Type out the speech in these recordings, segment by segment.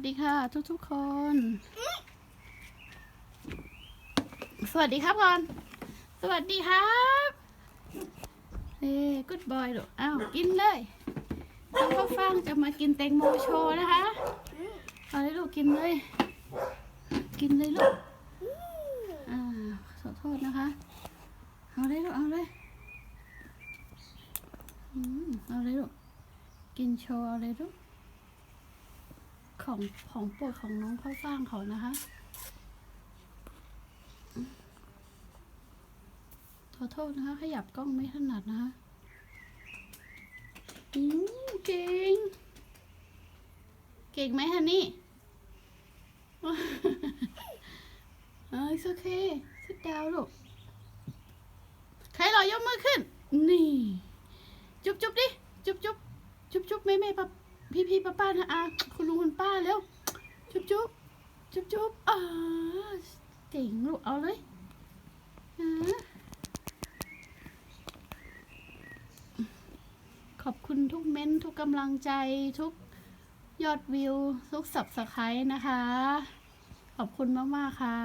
สดีค่ะ ทุกๆคน สวัสดีครับก่อน สวัสดีครับเอ้กูดบอยลูอ้าว กินเลยน้องข้าวฟ่างจะมากินแตงโมโชว์นะคะเอาเลยลูกกินเลย กินเลยลูก อ่า ขอโทษนะคะ เอาเลยลูก เอาเลยอืมเอาเลยลูก กินโชว์เอาเลยลูก ของของโปรดของน้องข้าวฟ่างเขานะคะขอโทษนะคะ ขยับกล้องไม่ถนัดนะคะอืมเก่ง เก่งไหมฮันนี่ เออ it's okay sit down ลูก ใครรอยกมือขึ้น นี่ จุ๊บจุ๊บดิ จุ๊บจุ๊บจุ๊บจุ๊บแม่แม่ป้า พี่พี่ป้าป้านะอาคุณลุงคุณป้าเร็วจุ๊บจุ๊บจุ๊บจุ๊บอ่าเก่งลูกเอาเลยขอบคุณทุกเม้นทุกกำลังใจทุกยอดวิว ทุกสับสไครต์นะคะ ขอบคุณมาก ๆ ค่ะ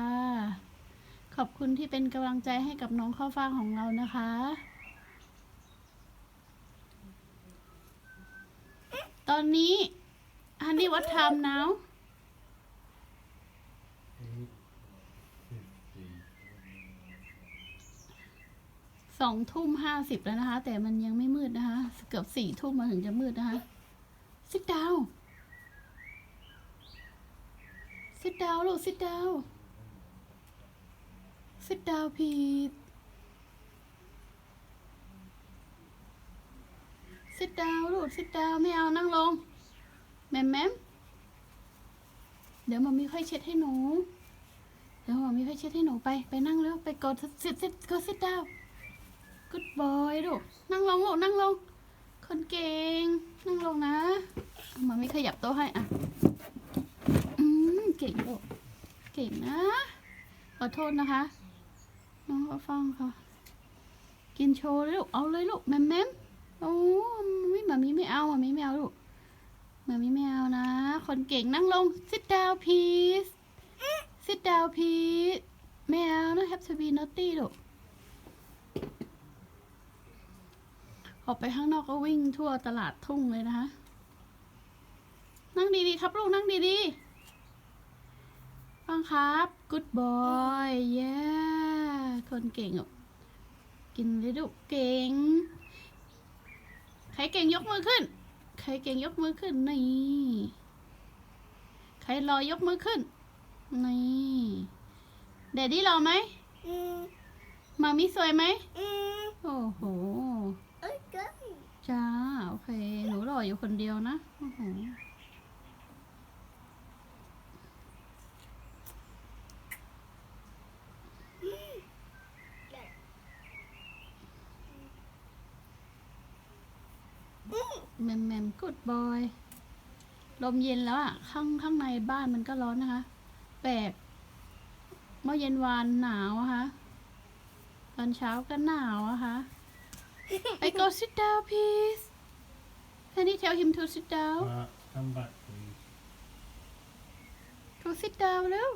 ขอบคุณที่เป็นกำลังใจให้กับน้องข้าวฟ่างของเรานะคะ อนนี้ ฮันนี่วัดไทม์นาวสองทุ่มห้าสิบแล้วนะคะ แต่มันยังไม่มืดนะคะ เกือบสี่ทุ่มมาถึงจะมืดนะคะ sit down sit down ลูก sit down sit down please sit down ลูก sit down ไม่เอานั่งลง แมมแมมเดี๋ยวมามีค่อยเช็ดให้หนู เดี๋ยวมามีค่อยเช็ดให้หนูไป ไปนั่งแล้วไปกด sit sit ก็ sit down good boy ลูกนั่งลงลูกนั่งลง คนเก่ง นั่งลงนะ มามีขยับโต๊ะให้อะอืมเก่งลูกเก่งนะ ขอโทษนะคะ น้องก็ฟังค่ะ กินโชว์เลยลูก เอาเลยลูกแมมแมม โอ้ไม่มามีไม่เอามามีไม่เอาลูกมามีไม่เอานะ คนเก่งนั่งลง sit down please sit down please ไม่เอานะ have to be naughty ลูกออกไปข้างนอกก็วิ่งทั่วตลาดทุ่งเลยนะคะนั่งดีๆครับลูกนั่งดีๆฟังครับ good boy yeah คนเก่งอะกินเลยลูกเก่ง ใครเก่งยกมือขึ้น ใครเก่งยกมือขึ้น นี่ ใครรอยกมือขึ้น นี่ เดดดี้รอไหมอืมมามิสวยไหมอืมโอ้โหเอ้ยเกินจ้า โอเค หนูรออยู่คนเดียวนะ โอ้โห แมมแมมกูดบอยลมเย็นแล้วอะข้างข้างในบ้านมันก็ร้อนนะคะ แปลกเมื่อเย็นวานหนาวอะคะตอนเช้าก็หนาวอะคะ I go sit down please Can you tell him to sit down Uh, come back, please. Go sit down เร็ว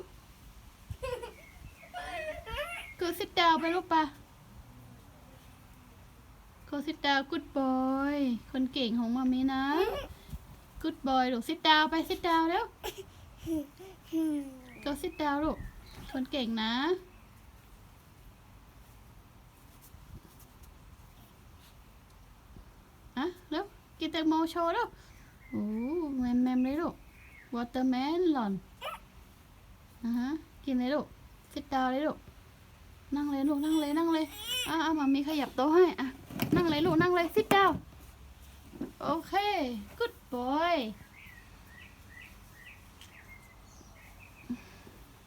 Go sit down ไปลูกปะ Go sit down good boy คนเก่งของมามีนะ Good boy ลูก sit down ไป sit down เร็ว Go sit down ลูก คนเก่งนะอะเร็วกินแตงโมโชว์เร็วโอ้แมมแมมเลยลูก watermelon นะฮะ กินเลยลูก sit down เลยลูกนั่งเลยลูกนั่งเลยนั่งเลย อะอะมามีขยับโต๊ะให้ อะ นั่งเลยลูกนั่งเลย sit down โอเค good boy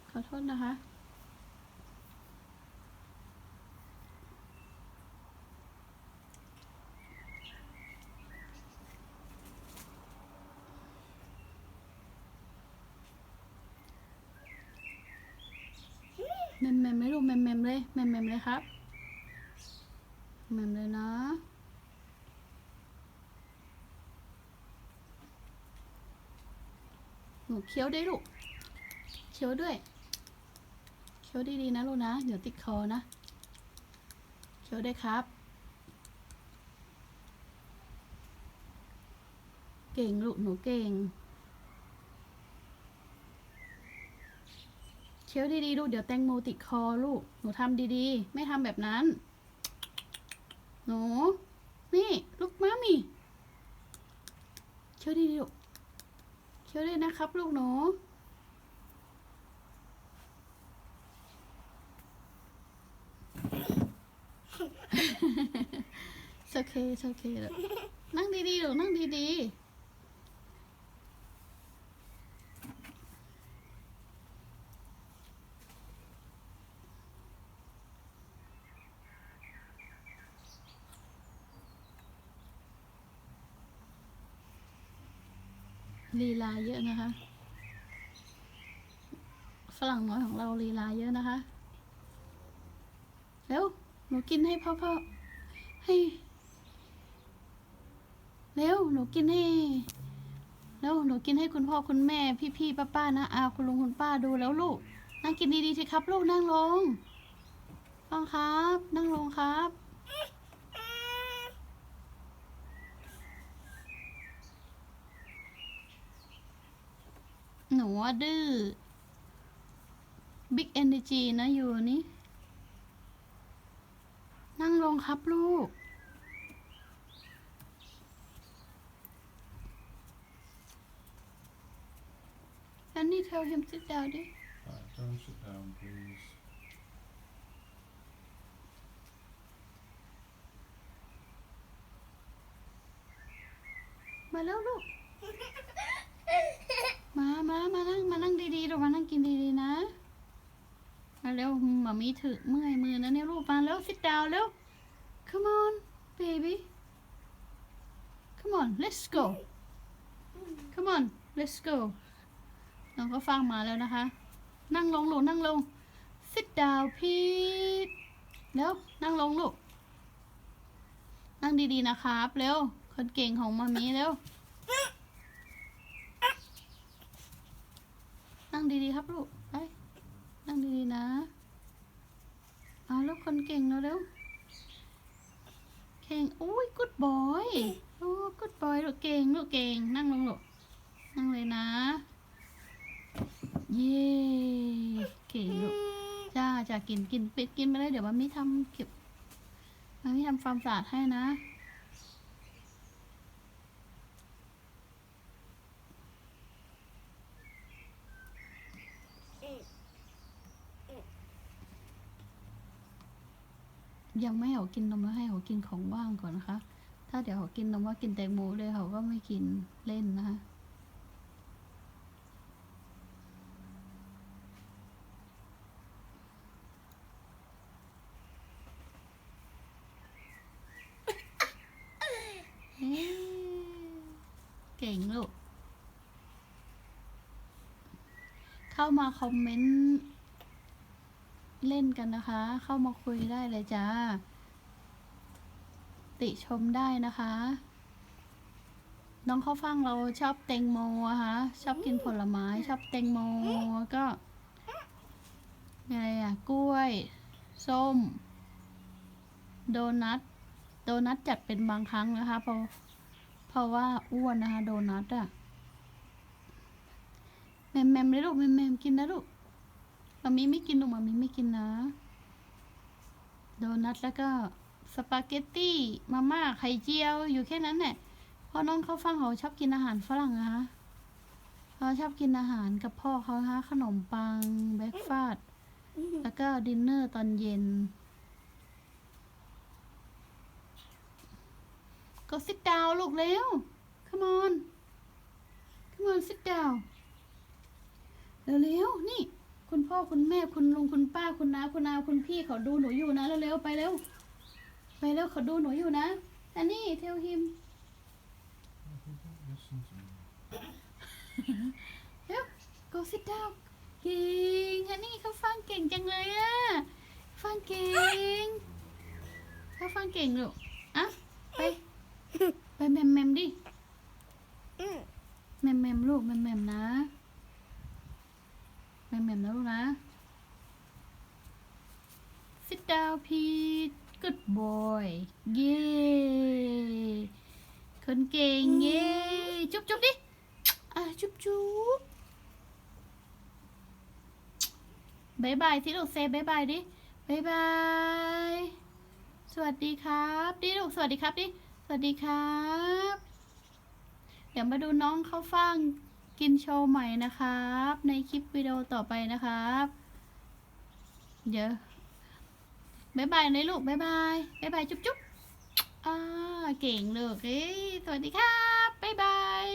ขอโทษนะคะ แมมแมมเลยลูกแมมแมมเลยแมมแมมเลยครับ แมมเลยนะหนูเคี้ยวได้ลูก เคี้ยวด้วย เคี้ยวดีๆนะลูกนะ เดี๋ยวติดคอนะ เคี้ยวได้ครับ เก่งลูกหนูเก่ง เคี้ยวดีๆลูก เดี๋ยวแตงโมติดคอลูก หนูทำดีๆ ไม่ทำแบบนั้น หนูนี่ ลูกมามีเคี้ยวดีๆลูกเคี้ยวเลยนะครับ ลูกหนูโอเคโอเคลูกนั่งดีๆลูกนั่งดีๆ ลีลาเยอะนะคะ ฝรั่งน้อยของเราลีลาเยอะนะคะ เร็ว หนูกินให้พ่อพ่อให้เร็ว หนูกินให้เร็ว หนูกินให้คุณพ่อคุณแม่พี่พี่ป้าป้านะอาคุณลุงคุณป้าดูแล้วลูก นั่งกินดีๆสิครับ ลูกนั่งลงฟังครับ นั่งลงครับ หนูว่าดื้อ Big Energy นะอยู่นี่ นั่งลงครับลูกอันนี้ tell him sit down ดิ Right, don't sit down, please. มาแล้วมามานั่งมานั่งดีๆลูกมานั่งกินดีๆนะมาเร็วมามีถือเมื่อยมือนะเนี่ยลูกมาแล้ว sit down เร็ว come on baby come on let's go come on let's go น้องก็ฟังมาแล้วนะคะ นั่งลงลูกนั่งลง sit down please เร็วนั่งลงลูก นั่งดีๆนะครับ เร็ว คนเก่งของมามีเร็ว นั่งดี ๆครับลูกไปนั่งดีๆนะ เอาแล้วคนเก่งเร็วเร็วเก่งอุ้ยกุดบอยโอ้กุดบอยลูกเก่งลูกเก่งนั่งลงลูกนั่งเลยนะ เย้เก่งลูกจ้าจะกินกินปิดกินไปเลยเดี๋ยวมันไม่ทำเก็บมันไม่ทำความสะอาดให้นะ ยังไม่ห้เขากินนมแล้วให้เขากินของว่างก่อนนะคะ ถ้าเดี๋ยวเขากินนมว่ากินแตงโมเลยเขาก็ไม่กินเล่นนะคะเก่งลูก เข้ามาคอมเมนต์ เล่นกันนะคะ เข้ามาคุยได้เลยจ้า ติชมได้นะคะ น้องข้าวฟ่างเราชอบแตงโมอะคะชอบกินผลไม้ ชอบแตงโมก็อะไรอะกล้วย ส้ม โดนัท โดนัทจัดเป็นบางครั้งนะคะ เพราะเพราะว่าอ้วนนะคะ โดนัทอะแมมแมมเลยลูกแมมแมมกินนะลูก มามีไม่กินหนูมามีไม่กินนะ โดนัทแล้วก็สปาเกตตี้มาม่าไข่เจียวอยู่แค่นั้นแหละเพราะน้องเขาฟังเขาชอบกินอาหารฝรั่งนะคะเขาชอบกินอาหารกับพ่อเขานะคะขนมปังเบรกฟาสต์แล้วก็ดินเนอร์ตอนเย็น ก็ sit down ลูกเร็ว come on come on sit down เร็วๆนี่ คุณพ่อคุณแม่คุณลุงคุณป้าคุณน้าคุณอาคุณพี่เขาดูหนูอยู่นะเร็วๆไปเร็วไปเร็วเขาดูหนูอยู่นะ อันนี้ tell him Listen to me. เร็ว go sit down เก่งอันนี้เขาฟังเก่งจังเลยอะฟังเก่งเขาฟังเก่งลูกอะไป ไปแมมแมมดิแมมแมมลูกแมมแมมนะ down Pete good boy เย้คนเก่งเย้จุ๊บจุ๊บดิอะจุ๊บจุ๊บบายบายที่ลูกเซบายบายดิบายบาย สวัสดีครับดิลูกสวัสดีครับดิ สวัสดีครับ เดี๋ยวมาดูน้องเข้าฟ่างกินโชว์ใหม่นะครับ ในคลิปวิดีโอต่อไปนะครับ เดี๋ยว บายบายเลยลูกบายบายบายบายจุ๊บจุ๊บอ่าเก่งเลยเอ้ยสวัสดีครับบายบาย